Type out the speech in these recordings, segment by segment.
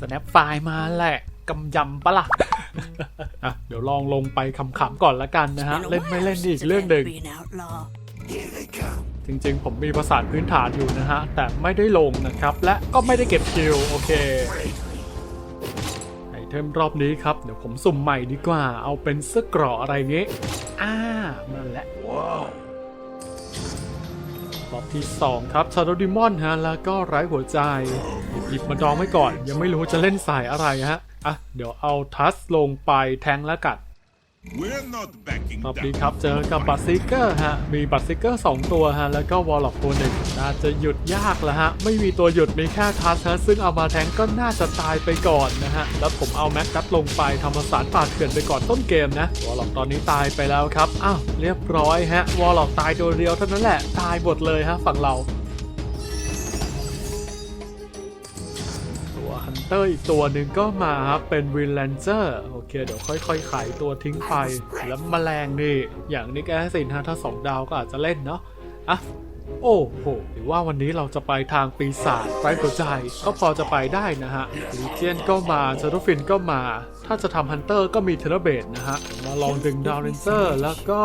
snap ไฟล์มาแหละกำยำปะล่ะอะ เดี๋ยวลองลงไปขำๆก่อนละกันนะฮะ เล่นไม่เล่นนี่อีกเรื่องหนึ่ง Be an outlaw. จริงๆ ผมมีประสานพื้นฐานอยู่นะฮะ แต่ไม่ได้ลงนะครับ และก็ไม่ได้เก็บคิว โอเคไอเทมรอบนี้ครับ เดี๋ยวผมสุ่มใหม่ดีกว่าเอาเป็นเสื้อเกราะอะไรเงี้ยอ่านั่นแหละ รอบที่ 2 ครับชาโดดิมอนฮะแล้วก็ไร้หัวใจ หยิบมาดองไว้ก่อน ยังไม่รู้จะเล่นสายอะไรฮะอะเดี๋ยวเอาทัสลงไปแทงแล้วกัด รอบนี้ down. ครับเจอกับบัตซิเกอร์ฮะ มีบัตซิเกอร์2ตัวฮะ แล้วก็วอลล็อกตัวหนึ่งน่าจะหยุดยากแล้วฮะ ไม่มีตัวหยุดมีแค่ทัสฮะซึ่งเอามาแทงก็น่าจะตายไปก่อนนะฮะ แล้วผมเอาแม็กกัดลงไปทำประสานป่าดเถื่อนไปก่อนต้นเกมนะ วอลล็อกตอนนี้ตายไปแล้วครับ อ้าวเรียบร้อยฮะ วอลล็อกตายตัวเดียวเท่านั้นแหละ ตายหมดเลยฮะฝั่งเรา เตอร์อีกตัวหนึ่งก็มาครับเป็นวินแลนเจอร์โอเค เดี๋ยวค่อยๆไขตัวทิ้งไป แล้วแมลงนี่ อย่างนิกแอสินฮะถ้า2ดาวก็อาจจะเล่นเนาะอะโอ้โหหรือว่าวันนี้เราจะไปทางปีศาจไร้หัวใจ ก็พอจะไปได้นะฮะลีเจียนก็มาเชอร์ฟินก็มา ถ้าจะทำฮันเตอร์ก็มีเทเลเบตนะฮะ มาลองดึงดาวเรนเซอร์แล้วก็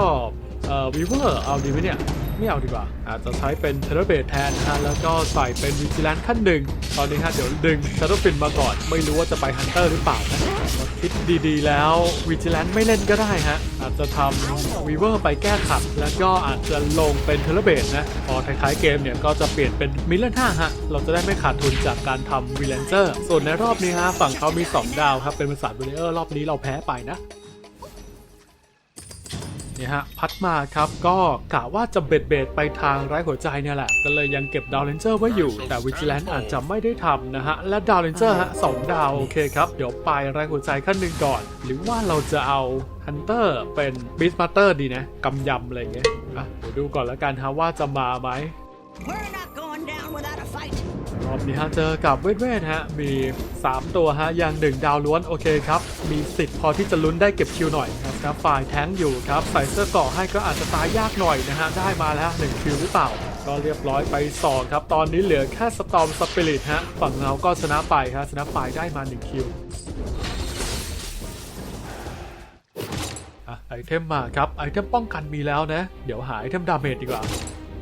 เอ่อวีเวอร์เอาดีไหมเนี่ย ไม่เอาดีกว่า อาจจะใช้เป็นเทเลเบตแทนนะฮะแล้วก็ใส่เป็นวิจิแลนขั้นหนึ่งตอนนี้ฮะเดี๋ยวดึงชาร์ฟินมาก่อน ไม่รู้ว่าจะไปฮันเตอร์หรือเปล่านะคิดดีๆ แล้ววิจิแลนไม่เล่นก็ได้ฮะอาจจะทำวีเวอร์ไปแก้ขัด แล้วก็อาจจะลงเป็นเทเลเบตนะพอท้ายๆเกมเนี่ยก็จะเปลี่ยนเป็นมิลเลนห้าฮะเราจะได้ไม่ขาดทุนจากการทำวิลเลนเจอร์ส่วนในรอบนี้ฮะฝั่งเขามี 2 ดาวครับเป็นภาษาบูเลเออร์รอบนี้เราแพ้ไปนะ นี่ฮะพัดมาครับก็กะว่าจะเบ็ดเบ็ดไปทางไร้หัวใจเนี่ยแหละ ก็เลยยังเก็บดาวเลนเจอร์ไว้อยู่ แต่วิจิแลนอาจจะไม่ได้ทำนะฮะ และดาวเลนเจอร์ฮะสองดาวโอเคครับ เดี๋ยวไปไร้หัวใจขั้นหนึ่งก่อน หรือว่าเราจะเอาฮันเตอร์เป็นบิสมาเตอร์ดีนะกำยำอะไรเงี้ยอะเดี๋ยวดูก่อนแล้วกันฮะว่าจะมาไหม อบนี้ฮะเจอกับเวทเวทฮะ มี 3 ตัวฮะอย่างหนึ่งดาวล้วนโอเคครับ มีสิทธิ์พอที่จะลุ้นได้เก็บคิวหน่อยครับครับฝ่ายแท้งอยู่ครับ ใส่เสื้อเกราะให้ก็อาจจะตายยากหน่อยนะฮะ ได้มาแล้ว1คิวหรือเปล่า ก็เรียบร้อยไป2ครับ ตอนนี้เหลือแค่สตอมสปิริตฮะ ฝั่งเราก็ชนะไปครับชนะฝ่ายได้มา1คิวไอเทมมาครับ ไอเทมป้องกันมีแล้วนะ เดี๋ยวหาไอเทมดาเมจดีกว่า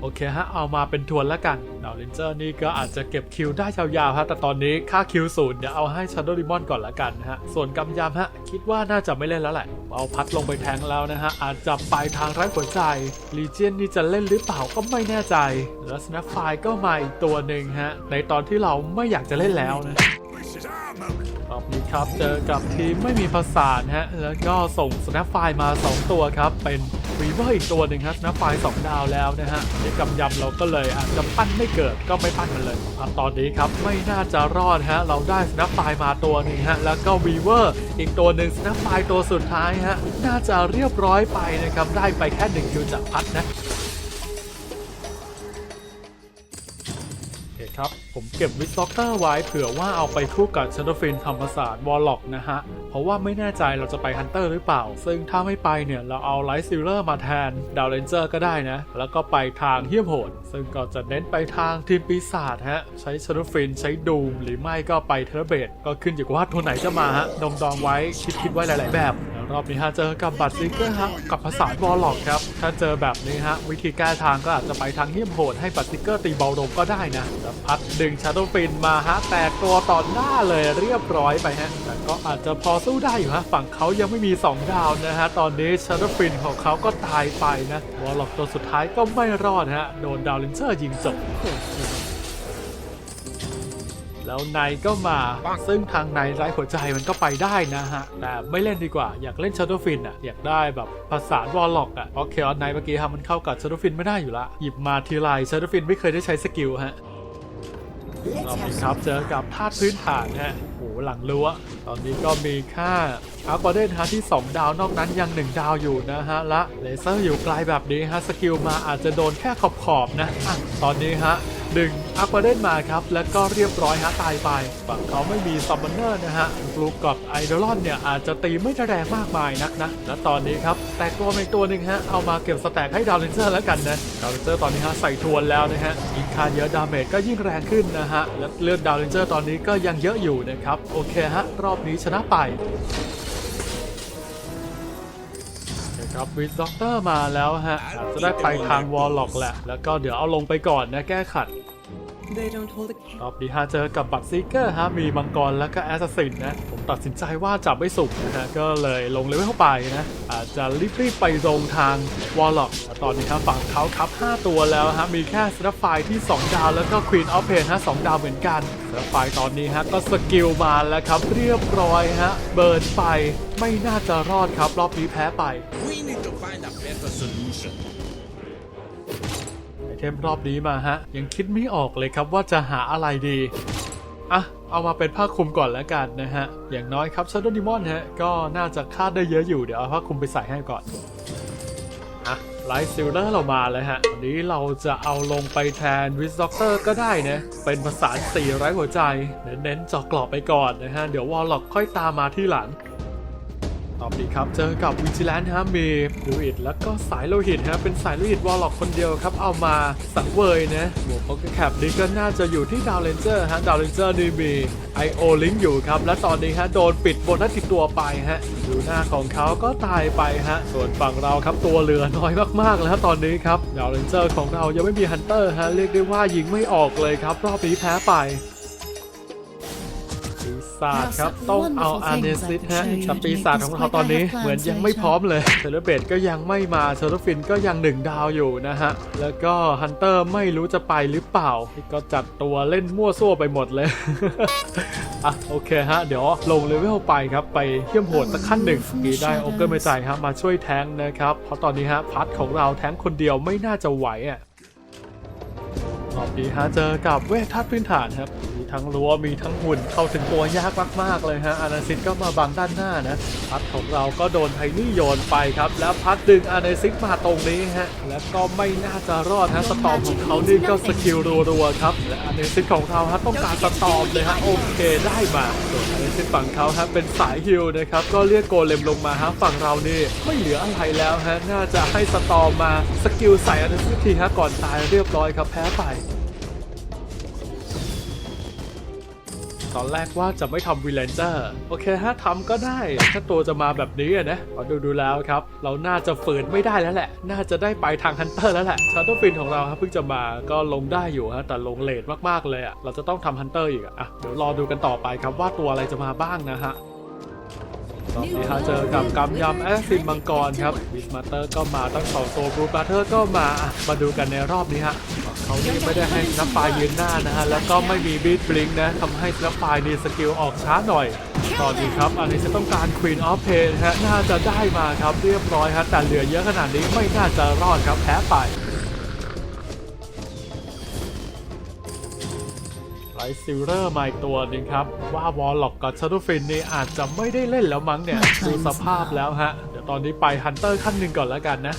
โอเคฮะ เอามาเป็นทวนแล้วกันดาวเลนเจอร์นี่ก็อาจจะเก็บคิวได้ยาวๆฮะ แต่ตอนนี้ค่าคิวศูนย์เดี๋ยวเอาให้ชันโดดิมอนก่อนละกันนะฮะ ส่วนกำยำฮะ คิดว่าน่าจะไม่เล่นแล้วแหละ เอาพัดลงไปแทงแล้วนะฮะ อาจจะไปทางร้ายหัวใจลีเจียนนี่จะเล่นหรือเปล่าก็ไม่แน่ใจ แล้วสแนปไฟก็มาอีกตัวหนึ่งฮะ ในตอนที่เราไม่อยากจะเล่นแล้วนะรอบนี้ครับ เจอกับทีมไม่มีภาษาฮะ แล้วก็ส่งสแนปไฟมา 2 ตัวครับ เป็น วีเวอร์อีกตัวหนึ่งครับสแนะไฟล์2ดาวแล้วนะฮะนี่กำยำเราก็เลยอาจจะปั้นไม่เกิดก็ไม่ปั้นมันเลยอะตอนนี้ครับไม่น่าจะรอดฮะเราได้สแนปไฟล์มาตัวหนึ่งฮะแล้วก็วีเวอร์อีกตัวหนึ่งสแนปไฟล์ตัวสุดท้ายฮะน่าจะเรียบร้อยไปนะครับได้ไปแค่1คิวจากพัดนะ ครับ ผมเก็บวิสต็อกเตอร์ไว้เผื่อว่าเอาไปคู่กับชันเดอร์ฟินธรรมศาสตร์วอลล็อกนะฮะ เพราะว่าไม่แน่ใจเราจะไปฮันเตอร์หรือเปล่า ซึ่งถ้าไม่ไปเนี่ย เราเอาไลท์ซิลเลอร์มาแทนดาวเลนเจอร์ก็ได้นะ แล้วก็ไปทางเฮียมโหด ซึ่งก็จะเน้นไปทางทีมปีศาจฮะ ใช้ชันเดอร์ฟินใช้ดูมหรือไม่ก็ไปเทเลเบตก็ขึ้นอยู่กับว่าตัวไหนจะมาฮะดองดองๆไว้คิดคิดๆไว้หลาย ๆ แบบ รอบนี้ฮะเจอกับบัตรซิงเกอร์ฮะกับภาษาบอลล็อกครับ ถ้าเจอแบบนี้ฮะวิธีแก้ทางก็อาจจะไปทางเงียบโหดให้บัตรซิงเกอร์ตีเบาลงก็ได้นะแล้วพัดดึงชาโดฟินมาฮะแตกตัวต่อหน้าเลยเรียบร้อยไปฮะแต่ก็อาจจะพอสู้ได้อยู่ฮะฝั่งเขายังไม่มี 2 ดาวนะฮะตอนนี้ชาโดฟินของเขาก็ตายไปนะวอลล็อกตัวสุดท้ายก็ไม่รอดฮะโดนดาวเลนเซอร์ยิงจบ แล้วในก็มา ซึ่งทางในไร้หัวใจมันก็ไปได้นะฮะ แต่ไม่เล่นดีกว่า อยากเล่น Shadow Fin อะ อยากได้แบบภาษานวอลล็อกอะ เพราะเคออนไนเมื่อกี้ฮะมันเข้ากับ Shadow Fin ไม่ได้อยู่ละ หยิบมาทีไร Shadow Fin ไม่เคยได้ใช้สกิลฮะรอบนี้ครับเจอกับธาตุพื้นฐานฮะโหหลังรั้วตอนนี้ก็มีค่าอาร์ควาเดนฮะที่ 2 ดาวนอกนั้นยัง 1 ดาวอยู่นะฮะ และเลเซอร์อยู่ไกลแบบนี้ฮะ สกิลมาอาจจะโดนแค่ขอบขอบๆนะอะตอนนี้ฮะ ดึงอัควาเดนมาครับ แล้วก็เรียบร้อยฮะตายไปฝั่งเขาไม่มีซัมมอนเนอร์นะฮะบลูกับไอดอลอนเนี่ยอาจจะตีไม่แรงมากมายนักนะและตอนนี้ครับแตกตัวอีกตัวหนึ่งฮะเอามาเก็บสแต็กให้ดาวเลนเจอร์แล้วกันนะดาวเลนเจอร์ตอนนี้ฮะใส่ทวนแล้วนะฮะยิงคาเยอะดาเมจก็ยิ่งแรงขึ้นนะฮะและเลือดดาวเลนเจอร์ตอนนี้ก็ยังเยอะอยู่นะครับโอเคฮะรอบนี้ชนะไป ครับวิดด็อกเตอร์มาแล้วฮะอาจจะได้ไปทางวอลล็อกแหละ แล้วก็เดี๋ยวเอาลงไปก่อนนะแก้ขัด They don't hold a รอบนี้ฮะเจอกับบัตซีเกอร์ฮะมีมังกรแล้วก็แอสซัสซินนะผมตัดสินใจว่าจับไม่สุกนะฮะก็เลยลงเลเวลเข้าไปนะอาจจะรีบๆไปลงทางวอลล็อกแต่ตอนนี้ครับฝั่งเขาครับ 5 ตัวแล้วฮะมีแค่สตาร์ไฟที่ 2 ดาวแล้วก็ควีนออฟเพนฮะ2ดาวเหมือนกันสตาร์ไฟตอนนี้ฮะก็สกิลมาแล้วครับเรียบร้อยฮะเบิร์นไปไม่น่าจะรอดครับรอบนี้แพ้ไป We need to find a better solution. เทมรอบนี้มาฮะ ยังคิดไม่ออกเลยครับว่าจะหาอะไรดีอะเอามาเป็นผ้าคลุมก่อนแล้วกันนะฮะ อย่างน้อยครับชาโดดิมอนฮะ ก็น่าจะคาดได้เยอะอยู่เดี๋ยวเอาผ้าคลุมไปใส่ให้ก่อนอะไลท์ซิลเลอร์เรามาแล้วฮะวันนี้เราจะเอาลงไปแทนวิสด็อกเตอร์ก็ได้นะ เป็นภาษาสี่ไร้หัวใจ เน้นๆเจาะกรอบไปก่อนนะฮะ เดี๋ยววอลล็อกค่อยตามมาที่หลัง ตอบดีครับ เจอกับวิจิแลนฮะมีลูอิดแล้วก็สายโลหิตฮะเป็นสายโลหิตวอลล็อกคนเดียวครับ เอามาสังเวยนะหมวกโปเกแคปนี่ก็น่าจะอยู่ที่ดาวเลนเจอร์ฮะดาวเลนเจอร์นี่มีไอโอลิงอยู่ครับ และตอนนี้ฮะโดนปิดบนัสติดตัวไปฮะดูหน้าของเขาก็ตายไปฮะ ส่วนฝั่งเราครับตัวเหลือน้อยมากๆแล้วตอนนี้ครับดาวเลนเจอร์ของเรายังไม่มีฮันเตอร์ฮะเรียกได้ว่ายิงไม่ออกเลยครับ รอบนี้แพ้ไป ศาจครับ ต้องเอาอาเนซิสฮะแต่ปีศาจของเราตอนนี้เหมือนยังไม่พร้อมเลยเซเลเบตก็ยังไม่มาเชอร์ฟินก็ยังหนึ่งดาวอยู่นะฮะ แล้วก็ฮันเตอร์ไม่รู้จะไปหรือเปล่า ก็จัดตัวเล่นมั่วซั่วไปหมดเลยอะโอเคฮะ เดี๋ยวลงเลเวลไปครับ ไปเยี่ยมโหดสักขั้นหนึ่งกีได้โอเกอร์ไม่ใจฮะมาช่วยแทงค์นะครับ เพราะตอนนี้ฮะพัดของเราแทงค์คนเดียวไม่น่าจะไหวอะรอบนี้ฮะเจอกับเวททัดพื้นฐานครับมี ทั้งรั้วมีทั้งหุ่นเข้าถึงตัวยากมากๆเลยฮะอานาซิสก็มาบังด้านหน้านะพัดของเราก็โดนไทนี่โยนไปครับ แล้วพัดดึงอานาซิสมาตรงนี้ฮะแล้วก็ไม่น่าจะรอดฮะสตอมของเขานี่ก็สกิลรัวๆครับและอานาซิสของเราฮะต้องการสตอมเลยฮะโอเคได้มาส่วนอานาซิสฝั่งเขาฮะเป็นสายฮิลนะครับก็เรียกโกเลมลงมาฮะฝั่งเรานี่ไม่เหลืออะไรแล้วฮะน่าจะให้สตอมมาสกิลใส่อานาซิสทีฮะก่อนตายเรียบร้อยครับแพ้ไป ตอนแรกว่าจะไม่ทำวีเลนเจอร์โอเคฮะทำก็ได้ ถ้าตัวจะมาแบบนี้อะนะพอดูดูแล้วครับ เราน่าจะฝืนไม่ได้แล้วแหละ น่าจะได้ไปทางฮันเตอร์แล้วแหละชาร์ตฟินของเราครับเพิ่งจะมาก็ลงได้อยู่ฮะแต่ลงเลทมากๆเลยอะเราจะต้องทำฮันเตอร์อีกอะ่ะเดี๋ยวรอดูกันต่อไปครับว่าตัวอะไรจะมาบ้างนะฮะรอบนี้ฮะเจอกับกำยำแอสซินมังกรครับวิสมาเตอร์ก็มาตั้งสองตัวบรูบาเทอร์ก็มามาดูกันในรอบนี้ฮะ เขานี่ไม่ได้ให้นักไฟยืนหน้านะฮะ แล้วก็ไม่มีบีทบลิงนะทำให้นักไฟนี่สกิลออกช้าหน่อย ตอนนี้ครับ อันนี้จะต้องการ Queen of Pain ฮะ น่าจะได้มาครับเรียบร้อยฮะ แต่เหลือเยอะขนาดนี้ไม่น่าจะรอดครับแพ้ไปไลท์ซิลเลอร์มาอีกตัวหนึงครับ ว่าวอลล็อกกับชาร์ฟินนี่อาจจะไม่ได้เล่นแล้วมั้งเนี่ย ดูสภาพแล้วฮะ เดี๋ยวตอนนี้ไปฮันเตอร์ขั้นหนึ่งก่อนแล้วกันนะ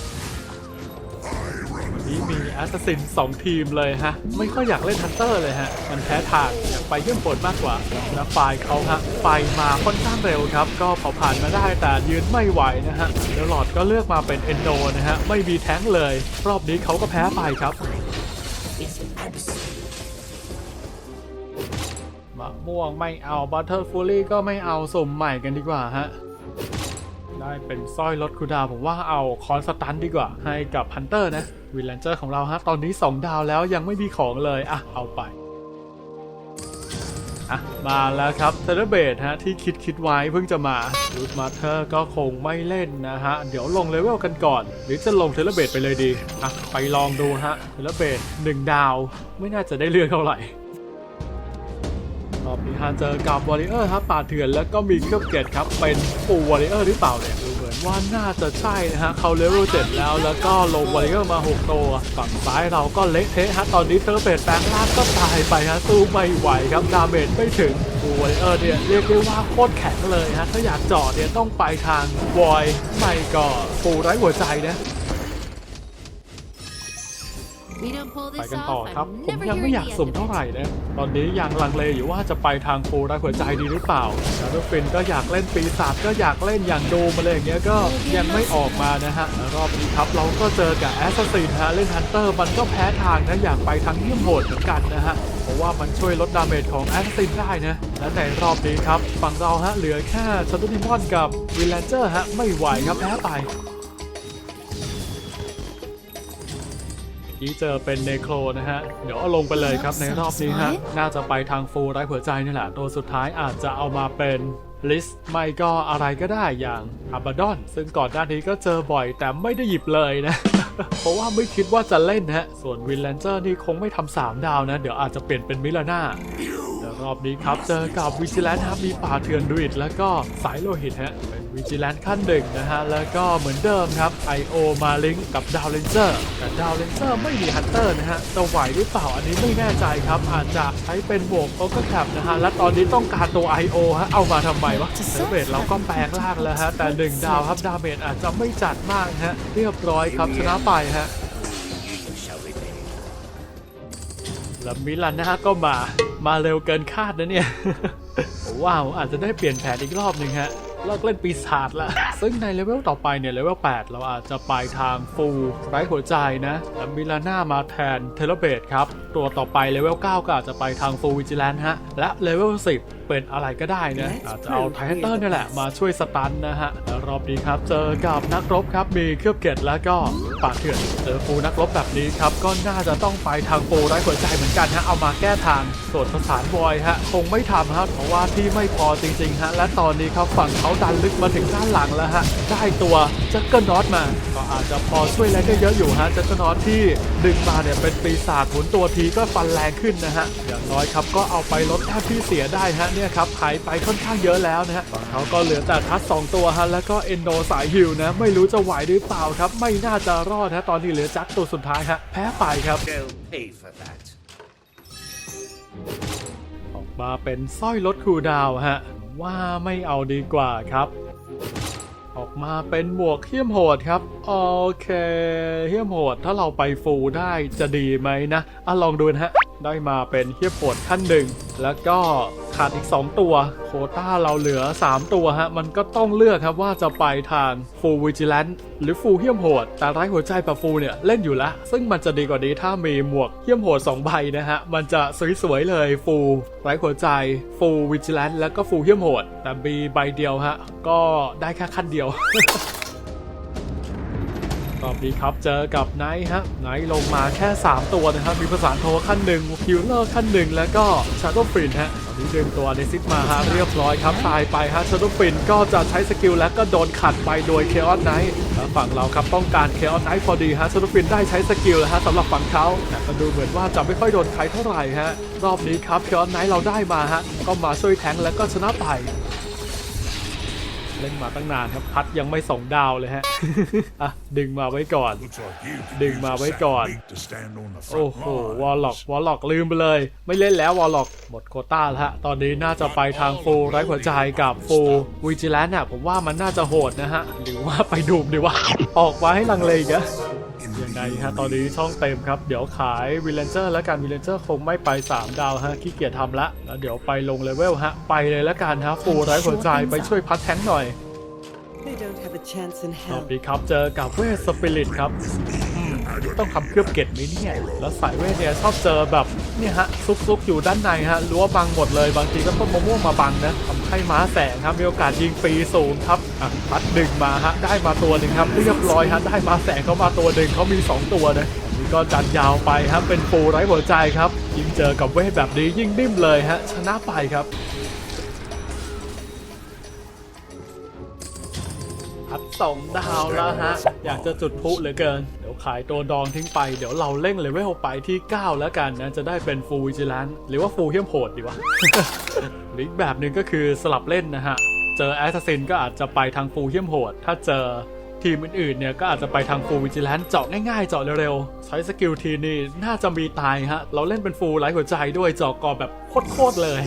วันนี้มี แอสซัสซิน2ทีมเลยฮะ ไม่ค่อยอยากเล่นฮันเตอร์เลยฮะ มันแพ้ทางอยากไปเยี่ยมผลมากกว่า แล้วฝ่ายเขาฮะไปมาค่อนข้างเร็วครับ ก็เผาผ่านมาได้แต่ยืนไม่ไหวนะฮะเดลลอดก็เลือกมาเป็นเอนโดนะฮะ ไม่มีแท้งเลย รอบนี้เขาก็แพ้ไปครับมะม่วงไม่เอาบัตเทอร์ฟูลี่ก็ไม่เอาสมใหม่กันดีกว่าฮะ ได้เป็นสร้อยลดคูดาวผมว่าเอาคอนสตันดีกว่า ให้กับฮันเตอร์นะวิลเลนเจอร์ของเราฮะ ตอนนี้ 2 ดาวแล้วยังไม่มีของเลย อะ เอาไปอะมาแล้วครับเทเลเบตฮะที่คิดคิดไว้เพิ่งจะมารูทมาเธอร์ก็คงไม่เล่นนะฮะ เดี๋ยวลงเลเวลกันก่อน หรือจะลงเทเลเบตไปเลยดีอะไปลองดูฮะเทเลเบต1ดาว ไม่น่าจะได้เลือกเท่าไหร่ รอบนี้ฮะเจอกับวอริเออร์ครับป่าเถื่อนแล้วก็มีเครื่อบเกตครับเป็นปูวอริเออร์หรือเปล่าเนี่ยดูเหมือนว่าน่าจะใช่นะฮะเขาเลเวลเจ็ดแล้วแล้วก็ลงวอริเออร์มา6ตัวฝั่งซ้ายเราก็เละเทะฮะตอนนี้เทอร์เบตแปลงร่างก็ตายไปฮะสู้ไม่ไหวครับดาเมจไม่ถึงปูวอริเออร์เนี่ยเรียกได้ว่าโคตรแข็งเลยฮะถ้าอยากเจาะเนี่ยต้องไปทางวอยไม่ก็ปูไร้หัวใจนะ ไป this กันต่อ off. ครับ I'm ผม never ยังไม่ hearing อยาก the สุ่ม end of เท่า it. ไหร่นะตอนนี้ยังลังเลอยู่ว่าจะไปทางฟูรักหัวใจดีหรือเปล่าชาร์ดฟินก็อยากเล่นปีศาจก็อยากเล่นอย่างโดมอะไรอย่างเงี้ยก็ยังไม่ออกมานะฮะแล้วรอบนี้ครับเราก็เจอกับแอสซัสซินฮะเล่นฮันเตอร์มันก็แพ้ทางนะอยากไปทางเยี่ยมโหดเหมือนกันนะฮะเพราะว่ามันช่วยลดดาเมจของแอสซัสซินได้นะและในรอบนี้ครับฝั่งเราฮะเหลือแค่ชัตตุดิมอนกับวิลเลนเจอร์ฮะไม่ไหวครับแพ้ไป ที่เจอเป็นเนโครนะฮะ เดี๋ยวเอาลงไปเลยครับในรอบนี้ฮะ น่าจะไปทางฟูลไร้หัวใจนี่แหละ ตัวสุดท้ายอาจจะเอามาเป็นลิสไม่ก็อะไรก็ได้อย่างอาบาดอน ซึ่งก่อนหน้านี้ก็เจอบ่อยแต่ไม่ได้หยิบเลยนะ เพราะว่าไม่คิดว่าจะเล่นฮะ ส่วนวินแลนเจอร์นี่คงไม่ทำสามดาวนะ เดี๋ยวอาจจะเปลี่ยนเป็นมิลาน่าเดี๋ยวรอบนี้ครับ เจอกับวิจิแลนครับมีป่าเถื่อนดุอิดแล้วก็สายโลหิตฮะเป็น วิจิแลนขั้นหนึ่งนะฮะ แล้วก็เหมือนเดิมครับ I.O. มาลิงกับดาวเลนเจอร์แต่ดาวเลนเจอร์ไม่มีฮันเตอร์นะฮะจะไหวหรือเปล่าอันนี้ไม่แน่ใจครับ อาจจะใช้เป็นบวกโอเกอร์แคปนะฮะ และตอนนี้ต้องการตัว I.O. ฮะ เอามาทำไมวะเซเวตเราก็แปลงร่างแล้วฮะ แต่หนึ่งดาวครับดาเมจอาจจะไม่จัดมากฮะ เรียบร้อยครับชนะไปฮะแล้วมิลานน่าก็มา มาเร็วเกินคาดนะเนี่ย ว้าว อาจจะได้เปลี่ยนแผนอีกรอบหนึ่งฮะ เลิกเล่นปีศาจละ ซึ่งในเลเวลต่อไปเนี่ยเลเวล8 เราอาจจะไปทางฟูลไร้หัวใจนะแล้วมิลาน่ามาแทนเทเลเบตครับ ตัวต่อไปเลเวล 9 ก็อาจจะไปทางฟูวิจิแลนฮะ และเลเวล 10เป็นอะไรก็ได้นะอาจจะเอาไทเตอร์นี่แหละมาช่วยสตันนะฮะแล้วรอบนี้ครับเจอกับนักรบครับมีเครือบเกตแล้วก็ป่าเถื่อนเจอฟูลนักรบแบบนี้ครับก็น่าจะต้องไปทางฟูลไร้หัวใจเหมือนกันฮะเอามาแก้ทางส่วนประสานบอยฮะคงไม่ทำครับเพราะว่าที่ไม่พอจริงๆฮะและตอนนี้ครับฝั่งเขาดันลึกมาถึงด้านหลังแล้วฮะได้ตัวจักเกิลน็อตมา ก็อาจจะพอช่วยอะไรได้เยอะอยู่ฮะจักเกิลน็อตที่ดึงมาเนี่ยเป็นปีศาจหมุนตัวทีก็ฟันแรงขึ้นนะฮะอย่างน้อยครับก็เอาไปลดแต้มที่เสียได้ฮะเนี่ยครับหายไปค่อนข้างเยอะแล้วนะฮะฝั่งเขาก็เหลือแต่ทัสสองตัวฮะแล้วก็เอนโดสายฮิวนะ ไม่รู้จะไหวหรือเปล่าครับ ไม่น่าจะรอดฮะตอนนี้เหลือจักตัวสุดท้ายฮะแพ้ไปครับ They'll pay for that. ออกมาเป็นสร้อยลดคูลดาวน์ฮะว่าไม่เอาดีกว่าครับออกมาเป็นหมวกเฮี้ยมโหดครับ โอเคเฮี้ยมโหดถ้าเราไปฟูลได้จะดีไหมนะอะลองดูนะฮะ ได้มาเป็นเฮี้ยมโหดขั้นหนึ่งแล้วก็ขาดอีก 2 ตัว โคต้าเราเหลือ 3 ตัวฮะ มันก็ต้องเลือกครับว่าจะไปทางฟูลวิจิแลนหรือฟูลเฮี้ยมโหด แต่ไร้หัวใจกับฟูลเนี่ย เล่นอยู่ล้วซึ่งมันจะดีกว่านี้ถ้ามีหมวกเฮี้ยมโหด 2 ใบนะฮะ มันจะสวยๆเลยฟูลไร้หัวใจฟูลวิจิแลนแล้วก็ฟูลเฮี้ยมโหด แต่มีใบเดียวฮะก็ได้แค่ขั้นเดียว รอบนี้ครับเจอกับไนท์ฮะไนท์ลงมาแค่ 3 ตัวนะครับ มีประสานโทขั้นหนึ่งฮิลเลอร์ขั้นหนึ่งแล้วก็ชาร์โดฟรินฮะตอนนี้ดึงตัวเดซิสมาฮะเรียบร้อยครับ ตายไปฮะชาร์โดฟรินก็จะใช้สกิลแล้วก็โดนขัดไปโดยเคออสไนท์แล้วฝั่งเราครับต้องการเคออสไนท์พอดีฮะชาร์โดฟรินได้ใช้สกิลแล้วฮะสำหรับฝั่งเขาแต่ก็ดูเหมือนว่าจะไม่ค่อยโดนใครเท่าไหร่ฮะรอบนี้ครับเคออสไนท์เราได้มาฮะก็มาช่วยแทงแล้วก็ชนะไป ล่นมาตั้งนานครับพัดยังไม่ส่งดาวเลยฮะอะดึงมาไว้ก่อน Looks like you Đừng mà với còn. to stand on the โอ้ front โห line. วอลล็อกวอลล็อกลืมไปเลย ไม่เล่นแล้ววอลล็อกหมดโควต้าแล้วฮะตอนนี้น่าจะไปทางฟูลไร้หัวใจกับฟูลวิจิแลนน่ะผมว่ามันน่าจะโหดนะฮะหรือว่าไปดูมดีว่าออกมาให้ลังเลอีกอะ ยังไงฮะตอนนี้ช่องเต็มครับ เดี๋ยวขายวิลเลนเจอร์แล้วกันวิลเลนเจอร์คงไม่ไป 3 ดาวฮะขี้เกียจทำละแล้วเดี๋ยวไปลงเลเวลฮะ ไปเลยแล้วกันฮะฟูลไร้หัวใจไปช่วยพัดแทงค์หน่อย They don't have a chance in รอบ hell. นี้ครับเจอกับเวทสปิริตครับอืมต้องทำเคลือบเกล็ดไหมเนี่ย แล้วสายเวทเนี่ยชอบเจอแบบเนี่ยฮะซุกๆอยู่ด้านในฮะรั้วบังหมดเลยบางทีก็ต้นมะม่วงมาบังนะทำ ให้ม้าแสงครับมีโอกาสยิงฟรีสูงครับอะพัดดึงมาฮะได้มาตัวหนึ่งครับเรียบร้อยฮะได้มาแสงเขามาตัวหนึ่งเขามี 2 ตัวนะนี่ก็จัดยาวไปครับเป็นปูไร้หัวใจครับยิ่งเจอกับเวทแบบนี้ยิ่งดิ้มเลยฮะชนะไปครับ สองดาวแล้วฮะ อยากจะจุดพลุเหลือเกิน เดี๋ยวขายตัวดองทิ้งไป เดี๋ยวเราเร่งเลเวลไปที่ 9 แล้วกันนะ จะได้เป็นฟูวิจิแลนหรือว่าฟูเฮี้ยมโหดดีวะหรืออีกแบบหนึ่งก็คือสลับเล่นนะฮะ เจอแอสซัสซินก็อาจจะไปทางฟูเฮี้ยมโหด ถ้าเจอทีมอื่นๆเนี่ยก็อาจจะไปทางฟูวิจิแลนเจาะง่ายๆ เจาะเร็วๆ ใช้สกิลทีนี่น่าจะมีตายฮะ เราเล่นเป็นฟูลไร้หัวใจด้วยเจาะกอแบบโคตรๆเลย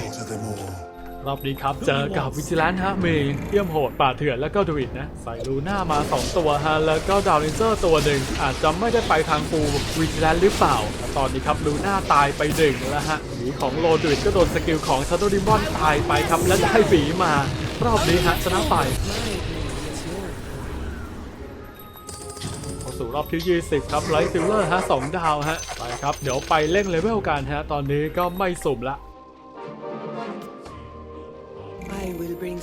รอบนี้ครับ เจอกับวิจิแลนฮะมีเยี่ยมโหดป่าเถื่อนแล้วก็ดูอิดนะ ใส่ลูน่ามา 2 ตัวฮะแล้วก็ดาวนินเจอร์ตัวหนึ่งอาจจะไม่ได้ไปทางฟูวิจิแลนหรือเปล่าแต่ตอนนี้ครับลูน่าตายไปหนึ่งแล้วฮะหมีของโลดูอิดก็โดนสกิลของชาโดดิมอนตายไปครับและได้หมีมา รอบนี้ฮะชนะไปเข้าสู่รอบที่ 20 ครับไลท์ฟิลเลอร์ฮะสองดาวฮะไปครับ เดี๋ยวไปเล่นเลเวลกันฮะ ตอนนี้ก็ไม่สุ่มละ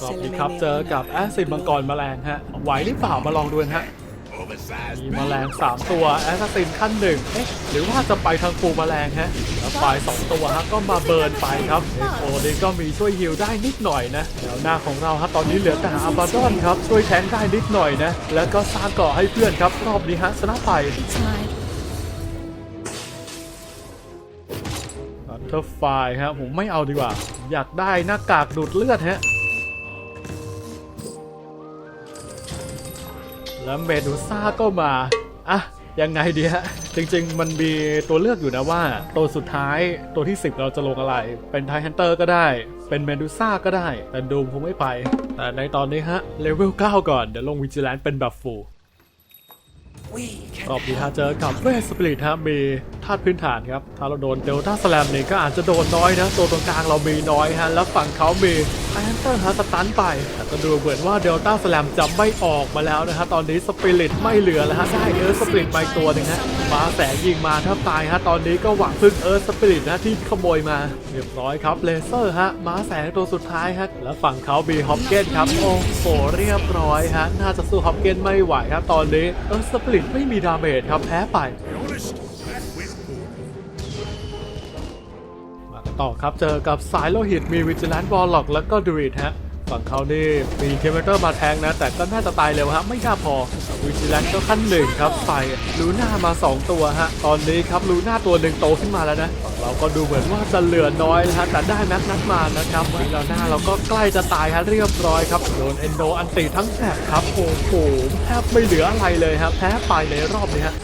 รอบนี้ Selenene ครับเจอกับแอซิดมังกรแมลงฮะไหวหรือเปล่ามาลองดูกันฮะ Oversized มีแมลง3ตัวแอสซินขั้นหนึ่งเอ๊ะหรือว่าจะไปทางฟูแมลงฮะแล้วฝ่าย2ตัวฮะก็มาเบิร์นไปครับเอโอนี่ก็มีช่วยฮิลได้นิดหน่อยนะแล้วหน้าของเราครับตอนนี้เหลือแต่อาบาดอนครับช่วยแทงได้นิดหน่อยนะแล้วก็สร้างเกาะให้เพื่อนครับรอบนี้ฮะชนะไปบัตเตอร์ไฟฮะผมไม่เอาดีกว่า อยากได้หน้ากากดูดเลือดฮะ แล้วเมดูซ่าก็มา อะ ยังไงดีฮะ จริง ๆ มันมีตัวเลือกอยู่นะว่า ตัวสุดท้ายตัวที่ 10 เราจะลงอะไร เป็นไทฮันเตอร์ก็ได้ เป็นเมดูซ่าก็ได้ แต่ดูมคงไม่ไป แต่ในตอนนี้ฮะ เลเวล 9 ก่อน เดี๋ยวลงวิจิแลนเป็นแบบฟูล We can รอบนี้ฮะเจอกับเวสสปิริตฮะมี ธาตุพื้นฐานครับ ถ้าเราโดนเดลต้าสแลมเนี่ยก็อาจจะโดนน้อยนะตัวตรงกลางเรามีน้อยฮะ แล้วฝั่งเขามีไอแอนเตอร์ฮะสตันไป แต่ก็ดูเหมือนว่าเดลต้าสแลมจะไม่ออกมาแล้วนะฮะ ตอนนี้สปิริตไม่เหลือแล้วฮะ ได้เอิร์ธสปิริตมาอีกตัวหนึงฮะมาแสงยิงมาถ้าตายฮะ ตอนนี้ก็หวังพึ่งเอิร์ธสปิริตนะที่ขโมยมา เรียบร้อยครับเลเซอร์ฮะม้าแสงตัวสุดท้ายฮะ แล้วฝั่งเขามีฮอปเกนครับ โอ้โหเรียบร้อยฮะ น่าจะสู้ฮอปเกนไม่ไหวครับตอนนี้เอิร์ธสปิริตไม่มีดาเมจครับแพ้ไป ต่อครับเจอกับสายโลหิตมีวิจิแลนต์บอลล็อกแล้วก็ดูริดฮะฝั่งเขานี่มีเคมเตอร์มาแทงนะ แต่ก็น่าจะตายเร็วฮะไม่น่าพอวิจิแลนต์ก็ขั้นหนึ่งครับใส่ลูน่ามา 2 ตัวฮะตอนนี้ครับลูน่าตัวหนึ่งโตขึ้นมาแล้วนะฝั่งเราก็ดูเหมือนว่าจะเหลือน้อยนะฮะแต่ได้แม็กนัดมานะครับวันเราหน้าเราก็ใกล้จะตายฮะเรียบร้อยครับโดนเอนโดอันติทั้งแถบครับโอ้โหแทบไม่เหลืออะไรเลยครับแพ้ไปในรอบนี้ฮะ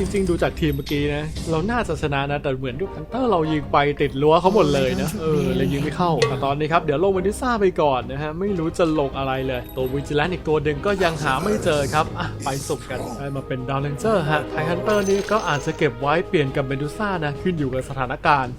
จริง ๆ ดูจากทีมเมื่อกี้นะ เราน่าจะชนะนะ แต่เหมือนดูคันเตอร์เรายิงไปติดรั้วเขาหมดเลยนะ เออเลยยิงไม่เข้าแต่ตอนนี้ครับ เดี๋ยวลงวินิซ่าไปก่อนนะฮะ ไม่รู้จะลงอะไรเลย ตัววิจิลันอีกตัวหนึ่งก็ยังหาไม่เจอครับอะไปสุ่มกันได้มาเป็นดาวเลนเจอร์ฮะไทฮันเตอร์นี่ก็อาจจะเก็บไว้เปลี่ยนกับเมดูซ่านะขึ้นอยู่กับสถานการณ์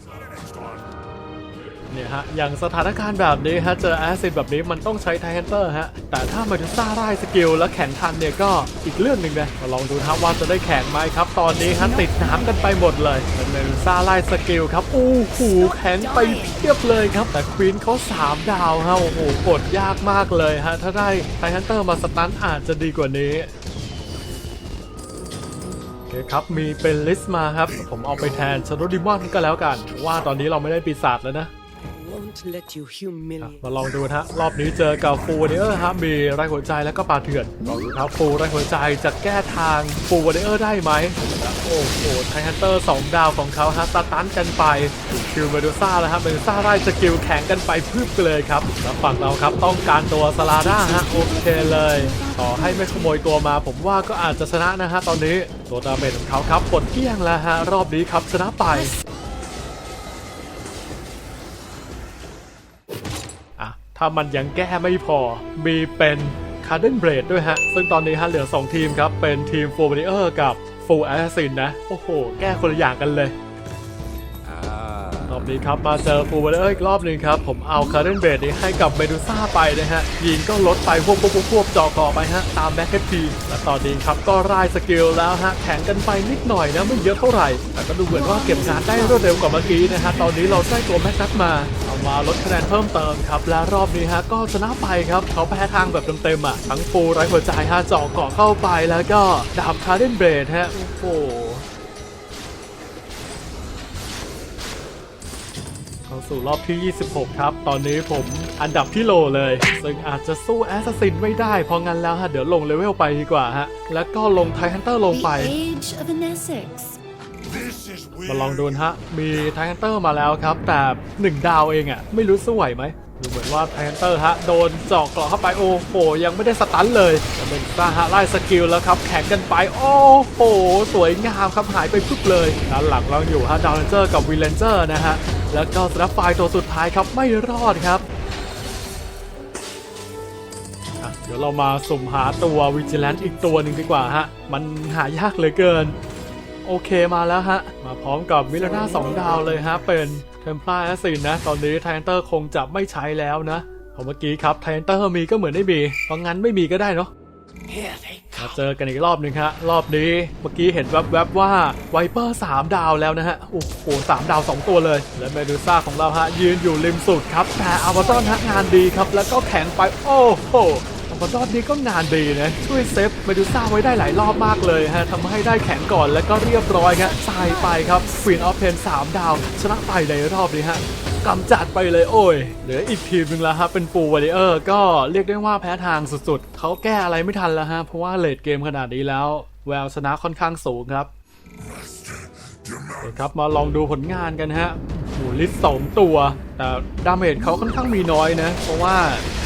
เนี่ยฮะ อย่างสถานการณ์แบบนี้ฮะ เจอแอซิดแบบนี้มันต้องใช้ไทฮันเตอร์ฮะ แต่ถ้ามาดูซ่าได้สกิลแล้วแข่งทันเนี่ยก็อีกเรื่องหนึ่งนะมาลองดูนะครับว่าจะได้แข่งไหมครับ ตอนนี้ฮะติดน้ำกันไปหมดเลยเป็นเมดูซ่าไล่สกิลครับโอ้โหแข็งไปเพียบเลยครับ แต่ควีนเขา3 ดาวฮะโอ้โหกดยากมากเลยฮะ ถ้าได้ไทฮันเตอร์มาสตันอาจจะดีกว่านี้โอเคครับ มีเป็นลิสต์มาครับ ผมเอาไปแทนชาโดดิมอนก็แล้วกัน ว่าตอนนี้เราไม่ได้ปีศาจแล้วนะ มาลองดูนะฮะรอบนี้เจอกับฟูวเดอร์ฮะมีไรหัวใจแล้วก็ปลาเถื่อนลองดูครับฟูไรหัวใจจะแก้ทางฟูวเดอร์ได้ไหมโอ้โหไทฮันเตอร์2ดาวของเขาฮะสตันกันไปคิวเมดูซ่าแล้วฮะเมดูซ่าได้สกิลแข่งกันไปพึบเลยครับแล้วฝั่งเราครับต้องการตัวสลาด้าฮะโอเคเลย ต่อให้ไม่ขโมยตัวมา ผมว่าก็อาจจะชนะนะฮะตอนนี้ตัวดาเมจของเขาครับปดเกี้ยงแล้วฮะรอบนี้ครับชนะไป อะ ถ้ามันยังแก้ไม่พอ มีเป็นคาร์เดนเบรดด้วยฮะ ซึ่งตอนนี้ฮะเหลือ 2 ทีมครับ เป็นทีมฟูลเบเออร์กับฟูลแอสซินนะ โอ้โห แก้คนละอย่างกันเลย นี้ครับมาเจอฟูเบรเออร์อีกรอบหนึ่งครับ ผมเอาคาร์เดนเบดนี้ให้กับเมดูซ่าไปนะฮะ ยิงก็ลดไปพวบพวบพวบพวบจ่อก่อไปฮะ ตามแบ็คเฮดทีและตอนนี้ครับก็ร่ายสกิลแล้วฮะแข่งกันไปนิดหน่อยนะไม่เยอะเท่าไหร่ แต่ก็ดูเหมือนว่าเก็บงานได้รวดเร็วกว่าเมื่อกี้นะฮะ ตอนนี้เราได้ตัวแม็กนัทมาเอามาลดคะแนนเพิ่มเติมครับและรอบนี้ฮะก็ชนะไปครับเขาแพ้ทางแบบเต็มๆอะทั้งฟูไร้หัวใจฮะจาะเกาะเข้าไปแล้วก็ดาบคาร์เดนเบดฮะโอ้โห สู่รอบที่ 26 ครับ ตอนนี้ผมอันดับที่โลเลย ซึ่งอาจจะสู้แอสซัสซินไม่ได้ เพราะงั้นแล้วฮะ เดี๋ยวลงเลเวลไปดีกว่าฮะ แล้วก็ลงไทฮันเตอร์ลงไป The age of an Essex. This is มาลองดูนะฮะ มีไทฮันเตอร์มาแล้วครับ แต่ 1 ดาวเองอะ่ะ ไม่รู้สู้ไหวไหมดูเหมือนว่าไทฮันเตอร์ฮะ โดนเจาะเกราะเข้าไปโอ้โห ยังไม่ได้สตันเลยแต่เป็นซ่าฮะไล่สกิลแล้วครับ แข่งกันไป โอ้โห สวยงามครับหายไปปุ๊บเลยด้านหลังเราอยู่ฮะดาวเลนเจอร์กับวีเลนเจอร์นะฮะ แล้วก็สนับไฟล์ตัวสุดท้ายครับไม่รอดครับเดี๋ยวเรามาสุ่มหาตัววิจิแลน c ์อีกตัวหนึ่งดีกว่าฮะ มันหายากเหลือเกิน โอเคมาแล้วฮะ มาพร้อมกับวิลล่าสองดาวเลยฮะ เป็นเทม p ล a แอสซินนะ ตอนนี้ไทเตอร์คงจะไม่ใช้แล้วนะเพราะเมื่อกี้ครับไทเตอร์มีก็เหมือนไม่มีเพราะงั้นไม่มีก็ได้เนาะ มาเจอกันอีกรอบหนึ่งฮะรอบนี้เมื่อกี้เห็นแวบๆว่าไวเปอร์3ดาวแล้วนะฮะโอ้โหสามดาว2ตัวเลย และเมดูซ่าของเราฮะยืนอยู่ริมสุดครับแต่อาร์บาตอนฮะงานดีครับ แล้วก็แข็งไปโอ้โหอาร์บาตอนนี้ก็งานดีนะ ช่วยเซฟเมดูซ่าไว้ได้หลายรอบมากเลยฮะทำให้ได้แข็งก่อนแล้วก็เรียบร้อยฮะใส่ไปครับควีนออฟเพน3ดาว ชนะไปในรอบนี้ฮะ กำจัดไปเลยโอ้ย เหลืออีกทีมหนึ่งแล้วฮะเป็นปูวอริเออร์ก็เรียกได้ว่าแพ้ทางสุดๆ เขาแก้อะไรไม่ทันแล้วฮะ เพราะว่าเลดเกมขนาดนี้แล้ว แววชนะค่อนข้างสูงครับคครับมาลองดูผลงานกันฮะ ลิสสองตัว แต่ดาเมจเขาค่อนข้างมีน้อยนะ เพราะว่า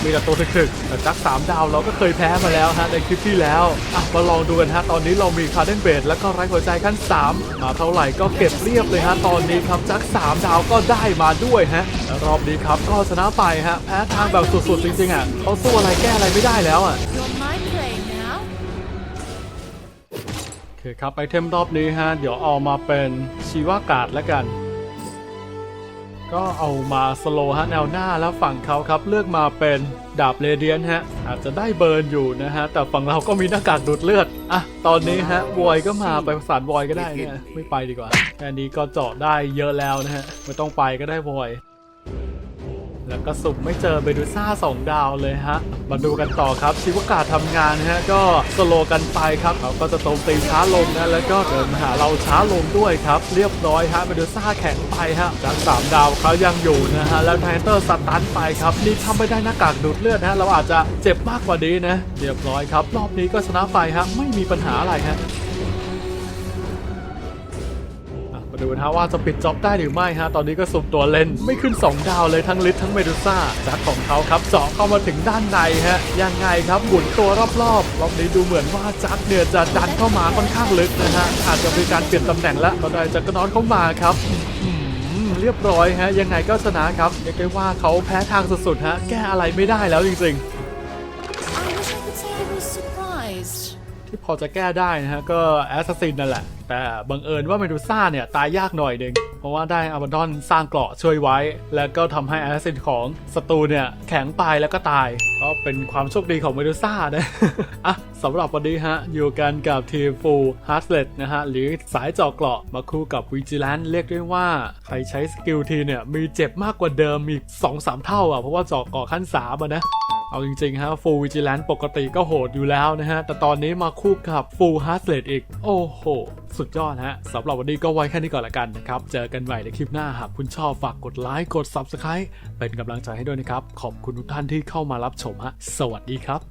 มีแต่ตัวถึกๆแต่จักสามดาวเราก็เคยแพ้มาแล้วฮะในคลิปที่แล้วอะมาลองดูกันฮะ ตอนนี้เรามีคาร์เดนเบดแล้วก็ไร้หัวใจขั้น 3 มาเท่าไหร่ก็เก็บเรียบเลยฮะ ตอนนี้ครับจักสามดาวก็ได้มาด้วยฮะรอบนี้ครับก็ชนะไปฮะ แพ้ทางแบบสุดๆจริงๆอะเขาสู้อะไรแก้อะไรไม่ได้แล้วอะโอเคครับไอเทมรอบนี้ฮะ เดี๋ยวเอามาเป็นชีวากาดแล้วกัน ก็เอามาสโลฮะแนวหน้าแล้วฝั่งเขาครับเลือกมาเป็นดาบเรเดียนฮะ อาจจะได้เบิร์นอยู่นะฮะ แต่ฝั่งเราก็มีหน้ากากดูดเลือด อะ ตอนนี้ฮะวอยก็มาไปประสานวอยก็ได้เนี่ยไม่ไปดีกว่าแค่นี้ก็เจาะได้เยอะแล้วนะฮะ ไม่ต้องไปก็ได้วอย แล้วก็สุ่มไม่เจอเบดูซ่าสองดาวเลยฮะ มาดูกันต่อครับ ชิวกาทำงานฮะ ก็สโลกันไปครับเขาก็จะโจมตีช้าลงนะแล้วก็เดินมาหาเราช้าลงด้วยครับ เรียบร้อยฮะเบดูซ่าแข็งไปฮะจากสามดาวเขายังอยู่นะฮะ แล้วไทเตอร์สตันไปครับ นี่ถ้าไม่ได้หน้ากากดูดเลือดฮะ เราอาจจะเจ็บมากกว่านี้นะ เรียบร้อยครับ รอบนี้ก็ชนะไปฮะ ไม่มีปัญหาอะไรฮะ มาดูนะว่าจะปิดจ็อบได้หรือไม่ฮะ ตอนนี้ก็สุ่มตัวเล่น ไม่ขึ้น 2 ดาวเลยทั้งลิททั้งเมดูซ่าจัดของเขาครับเจาะเข้ามาถึงด้านในฮะ ยังไงครับหมุนตัวรอบๆรอบนี้ดูเหมือนว่าจัดเนี่ยจะดันเข้ามาค่อนข้างลึกนะฮะ อาจจะมีการเปลี่ยนตำแหน่งแล้วก็ได้จักรนอนเข้ามาครับเรียบร้อยฮะ ยังไงก็ชนะครับเรียกได้ว่าเขาแพ้ทางสุดๆฮะ แก้อะไรไม่ได้แล้วจริงๆ ที่พอจะแก้ได้นะฮะก็แอสซัสซินนั่นแหละ แต่บังเอิญว่าเมดูซ่าเนี่ยตายยากหน่อยหนึ่งเพราะว่าได้อาบันดอนสร้างเกราะช่วยไว้ แล้วก็ทำให้แอสซัสซินของศัตรูเนี่ยแข็งไปแล้วก็ตาย ก็เป็นความโชคดีของเมดูซ่านะอะสำหรับวันนี้ฮะ อยู่กันกับทีมฟูฮาร์ l เลตนะฮะ หรือสายเจาะเกราะมาคู่กับวิจิ l ลนเรียกได้ว่า ใครใช้สกิลทีเนี่ยมีเจ็บมากกว่าเดิมอีก2-3 เท่าอะเพราะว่าเจาะเกราะขั้น3อะนะ เอาจริงๆฮะ Full Vigilance ปกติก็โหดอยู่แล้วนะฮะ แต่ตอนนี้มาคู่กับฟูลฮาร์สเตดอีก โอ้โห สุดยอดฮะสำหรับวันนี้ก็ไว้แค่นี้ก่อนละกันนะครับ เจอกันใหม่ในคลิปหน้าหากคุณชอบฝากกดไลค์กด Subscribe เป็นกำลังใจให้ด้วยนะครับ ขอบคุณทุกท่านที่เข้ามารับชมฮะ สวัสดีครับ